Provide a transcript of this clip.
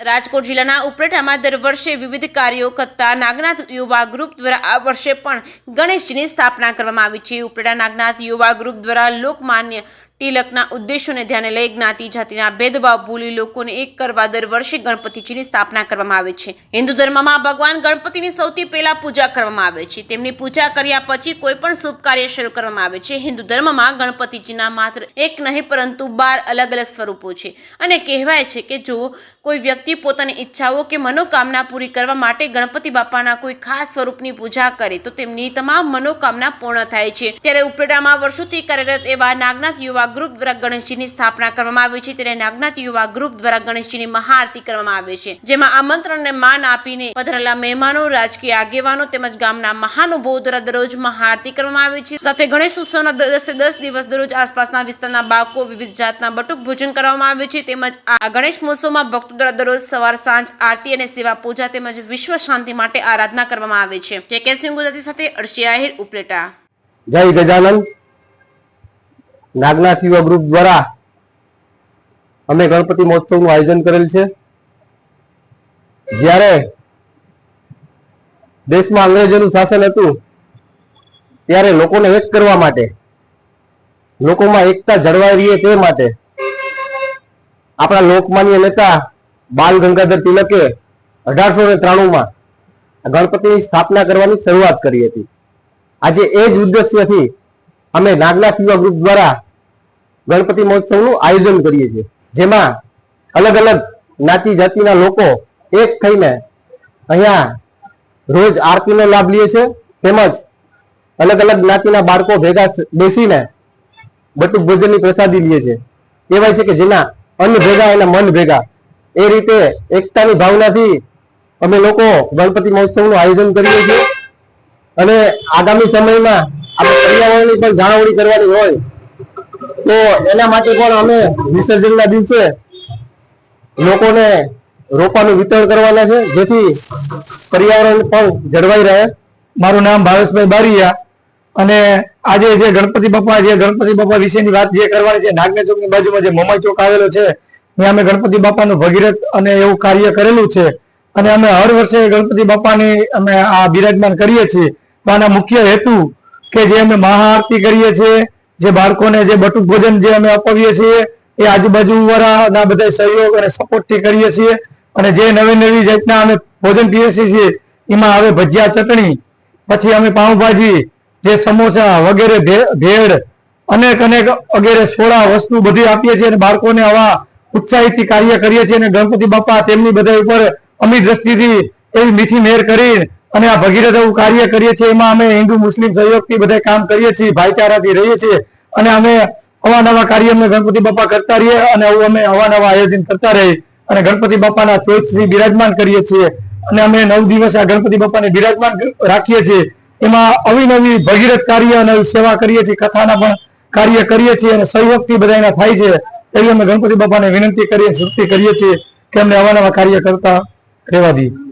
રાજકોટ જિલ્લાના ઉપરેઠામાં દર વર્ષે વિવિધ કાર્યો કરતા નાગનાથ યુવા ગ્રુપ દ્વારા આ વર્ષે પણ ગણેશજીની સ્થાપના કરવામાં આવી છે. ઉપરેટા નાગનાથ યુવા ગ્રુપ દ્વારા લોકમાન્ય તિલકના ઉદ્દેશોને ધ્યાને લઈ જ્ઞાતિ જાતિના ભેદભાવ ભૂલી લોકોને એક કરવા દર વર્ષે ગણપતિજીની સ્થાપના કરવામાં આવે છે. હિન્દુ ધર્મમાં ભગવાન ગણપતિની સૌથી પહેલા પૂજા કરવામાં આવે છે. તેમની પૂજા કર્યા પછી કોઈ પણ શુભ કાર્ય શરૂ કરવામાં આવે છે. હિન્દુ ધર્મમાં ગણપતિજીના માત્ર એક નહીં, પરંતુ બાર અલગ અલગ સ્વરૂપો છે. અને કહેવાય છે કે જો કોઈ વ્યક્તિ પોતાની ઈચ્છાઓ કે મનોકામના પૂરી કરવા માટે ગણપતિ બાપાના કોઈ ખાસ સ્વરૂપની પૂજા કરે, તો તેમની તમામ મનોકામના પૂર્ણ થાય છે. ત્યારે ઉપલેટામાં વર્ષોથી કાર્યરત એવા નાગનાથ યુવા ગ્રુપ દ્વારા ગણેશજીની સ્થાપના કરવામાં આવી છે. ત્યારે નાગનાથ યુવા ગ્રુપ દ્વારા ગણેશજીની મહાઆરતી કરવામાં આવે છે. જેમાં આમંત્રણને માન આપીને પધરેલા મહેમાનો, રાજકીય આગેવાનો તેમજ ગામના મહાનુભાવો દ્વારા દરરોજ મહાઆરતી કરવામાં આવે છે. સાથે ગણેશ ઉત્સવના દસે દસ દિવસ દરરોજ આસપાસના વિસ્તારના બાળકો વિવિધ જાતના બટુક ભોજન કરવામાં આવે છે. તેમજ આ ગણેશ મહોત્સવમાં ભક્તો દ્વારા દરરોજ સવાર સાંજ આરતી અને સેવા પૂજા તેમજ વિશ્વ શાંતિ માટે આરાધના કરવામાં આવે છે. જે કે સિંહ ગુજરાતી સાથે અર્શિયા આહિર ઉપલેટા. જય ગજાનંદ નાગનાથ યુવા ગ્રુપ દ્વારા અમે ગણપતિ મહોત્સવનું આયોજન કરેલ છે. જ્યારે દેશમાં અંગ્રેજોનું શાસન હતું, ત્યારે લોકોને એક કરવા માટે, લોકોમાં એકતા જળવાઈ રહીએ તે માટે આપણા લોકમાન્ય નેતા બાલ ગંગાધર તિલકે અઢારસો ને ત્રાણુંમાં ગણપતિની સ્થાપના કરવાની શરૂઆત કરી હતી. આજે એ જ ઉદ્દેશ્યથી અમે નાગનાથ યુવા ગ્રુપ દ્વારા ગણપતિ મહોત્સવનું આયોજન કરીએ છીએ. જેમાં અલગ અલગ જ્ઞાતિ જાતિના લોકો એક થઈને અહીંયા રોજ આરતીનો લાભ લે છે. તેમજ અલગ અલગ જ્ઞાતિના બાળકો ભેગા બેસીને બટુક ભોજનની પ્રસાદી લે છે. કહેવાય છે કે જેના અન્ન ભેગા એના મન ભેગા. એ રીતે એકતાની ભાવનાથી અમે લોકો ગણપતિ મહોત્સવનું આયોજન કરીએ છીએ. અને આગામી સમયમાં આપણે પર્યાવરણની પણ જાળવણી કરવાની હોય તો એના માટે પણ અમે વિસર્જનના દિવસે લોકોને રોપાનું વિતરણ કરવાના છે, જેથી પર્યાવરણ પણ જળવાઈ રહે. મારું નામ ભાવેશભાઈ બારીયા અને આજે જે ગણપતિ બાપા, જે ગણપતિ બાપા વિશેની વાત જે કરવાની છે, નાગના ચોકની બાજુમાં જે મમાઈ ચોક આવેલો છે, ત્યાં અમે ગણપતિ બાપાનું ભગીરથ અને એવું કાર્ય કરેલું છે. અને અમે હર વર્ષે ગણપતિ બાપાની અમે આ બિરાજમાન કરીએ છીએ. આના મુખ્ય હેતુ કે જે અમે મહાઆરતી કરીએ છીએ જે બાળકોને જે બટુક ભોજન જે અમે અપાવીએ છીએ, એ આજુબાજુ વાળાના બધા સહયોગ અને સપોર્ટથી કરીએ છીએ. અને જે નવી નવી જાતના અમે ભોજન પીએસી છીએ એમાં હવે ભજીયા, ચટણી, પછી અમે પાઉંભાજી, જે સમોસા વગેરે ભેળ, અનેક અનેક વગેરે સોડા વસ્તુ બધી આપીએ છીએ અને બાળકોને આવા ઉત્સાહિતથી કાર્ય કરીએ છીએ અને ગણપતિ બાપા તેમની બધા ઉપર અમી દ્રષ્ટિથી એવી મીઠી મેર કરી અને આ ભગીરથ એવું કાર્ય કરીએ છીએ, એમાં અમે હિન્દુ, મુસ્લિમ સહયોગથી બધા કામ કરીએ છીએ, ભાઈચારાથી રહીએ છીએ અને અમે અવાનવા કાર્ય અમે ગણપતિ બાપા કરતા રહીએ અને આવું અમે અવાનવા આયોજન કરતા રહીએ અને ગણપતિ બાપાના ચોથથી બિરાજમાન કરીએ છીએ અને અમે નવ દિવસ આ ગણપતિ બાપાને બિરાજમાન રાખીએ છીએ. એમાં અવિનવી ભગીરથ કાર્ય અને સેવા કરીએ છીએ, કથાના પણ કાર્ય કરીએ છીએ અને સહયોગથી બધા એના થાય છે એવી અમે ગણપતિ બાપાને વિનંતી કરીએ, શક્તિ કરીએ છીએ કે અમને અવાનવા કાર્ય કરતા રહેવા દઈએ.